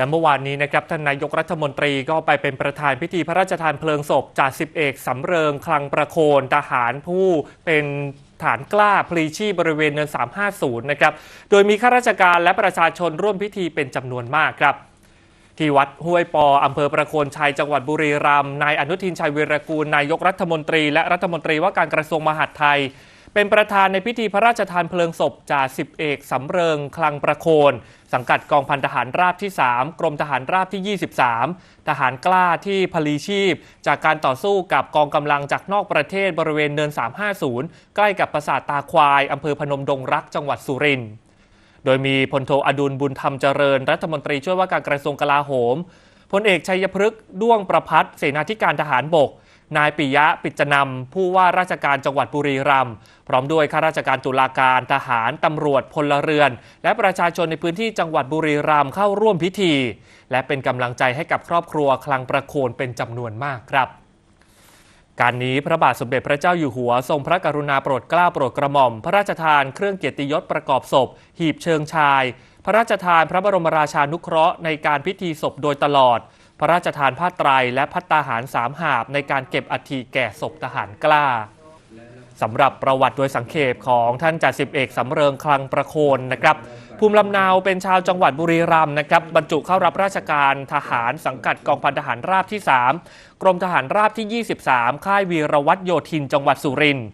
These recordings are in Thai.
และเมื่อวานนี้นะครับท่านนายกรัฐมนตรีก็ไปเป็นประธานพิธีพระราชทานเพลิงศพจ่าสิบเอกสำเริงคลังประโคนทหารผู้เป็นฐานกล้าพลีชีบริเวณเนิน 350 นะครับ โดยมีข้าราชการและประชาชนร่วมพิธีเป็นจำนวนมากครับ ที่วัดห้วยปออำเภอประโคนชัยจังหวัดบุรีรัมย์นายอนุทินชัยเวรกูลนายกรัฐมนตรี และรัฐมนตรีว่าการกระทรวงมหาดไทย เป็นประธานในพิธีพระราชทานเพลิงศพจ่าสิบเอกสำเริงคลังประโคน สังกัดกองพันทหารราบที่ 3 กรมทหารราบที่ 23 ทหารกล้าที่พลีชีพ จากการต่อสู้กับกองกำลังจากนอกประเทศบริเวณเนิน 350 ใกล้กับปราสาทตาควายอำเภอพนมดงรักจังหวัดสุรินทร์โดยมีพลโทอดุลบุญธรรมเจริญ รัฐมนตรีช่วยว่าการกระทรวงกลาโหมพลเอกชัยพฤกษ์ด้วงประพัฒเสนาธิการทหารบก นายปิยะปิจนำผู้ว่าราชการจังหวัดบุรีรัมย์พร้อมด้วยข้าราชการตุลาการทหารตำรวจพลเรือน และประชาชนในพื้นที่จังหวัดบุรีรัมย์เข้าร่วมพิธี และเป็นกำลังใจให้กับครอบครัวคลังประโคนเป็นจำนวนมากครับการนี้พระบาทสมเด็จพระเจ้าอยู่หัว ทรงพระกรุณาโปรดเกล้าโปรดกระหม่อม พระราชทานเครื่องเกียรติยศประกอบศพ หีบเชิงชาย พระราชทานพระบรมราชานุเคราะห์ในการพิธีศพโดยตลอด พระราชทานผ้าไตรและพัตตาหารสามหาบในการเก็บอัฐิแก่ศพทหารกล้าสำหรับประวัติโดยสังเขปของท่านจ่าสิบเอกสำเริงคลังประโคนนะครับ ภูมิลำเนาเป็นชาวจังหวัดบุรีรัมย์นะครับ บรรจุเข้ารับราชการทหารสังกัดกองพันทหารราบที่ 3 กรมทหารราบที่ 23 ค่ายวีรวัตรโยธินจังหวัดสุรินทร์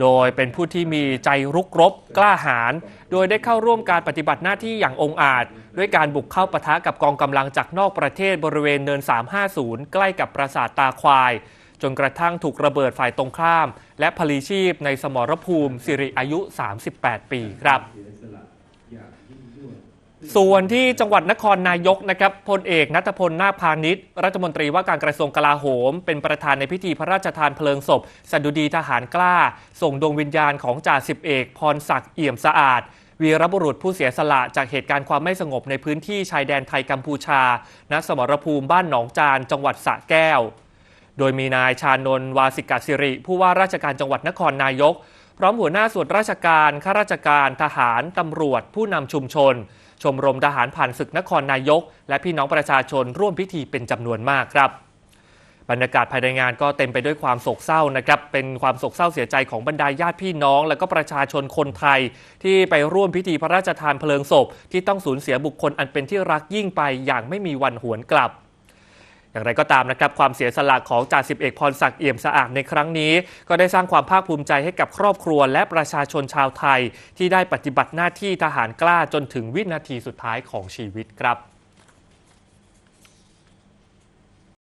โดยเป็นผู้ที่มีใจรุกรบกล้าหาญ โดยได้เข้าร่วมการปฏิบัติหน้าที่อย่างองอาจ ด้วยการบุกเข้าปะทะกับกองกำลังจากนอกประเทศบริเวณเนิน 350 ใกล้กับปราสาทตาควาย จนกระทั่งถูกระเบิดฝ่ายตรงข้าม และพลีชีพในสมรภูมิสิริอายุ 38 ปีครับ ส่วนที่จังหวัดนครนายกนะครับพลเอกนัทพลนาคพาณิชย์รัฐมนตรีว่าการกระทรวงกลาโหม เป็นประธานในพิธีพระราชทานเพลิงศพสดุดีทหารกล้า ส่งดวงวิญญาณของจ่าสิบเอก พรศักดิ์เอี่ยมสะอาด วีรบุรุษผู้เสียสละจากเหตุการณ์ความไม่สงบในพื้นที่ชายแดนไทยกัมพูชา ณสมรภูมิบ้านหนองจาน จังหวัดสระแก้ว โดยมีนายชานนท์วาสิกาสิริ ผู้ว่าราชการจังหวัดนครนายก พร้อมหัวหน้าส่วนราชการข้าราชการทหารตำรวจ ผู้นำชุมชน ชมรมทหารผ่านศึกนครนายก และพี่น้องประชาชนร่วมพิธีเป็นจำนวนมากครับบรรยากาศภายในงานก็เต็มไปด้วยความโศกเศร้านะครับ เป็นความโศกเศร้าเสียใจของบรรดาญาติพี่น้อง และก็ประชาชนคนไทย ที่ไปร่วมพิธีพระราชทานเพลิงศพ ที่ต้องสูญเสียบุคคลอันเป็นที่รักยิ่งไปอย่างไม่มีวันหวนกลับ อย่างไรก็ตามนะครับความเสียสละของจ่าสิบเอกพรศักดิ์เอี่ยมสะอาดในครั้งนี้ ก็ได้สร้างความภาคภูมิใจให้กับครอบครัวและประชาชนชาวไทย ที่ได้ปฏิบัติหน้าที่ทหารกล้าจนถึงวินาทีสุดท้ายของชีวิตครับ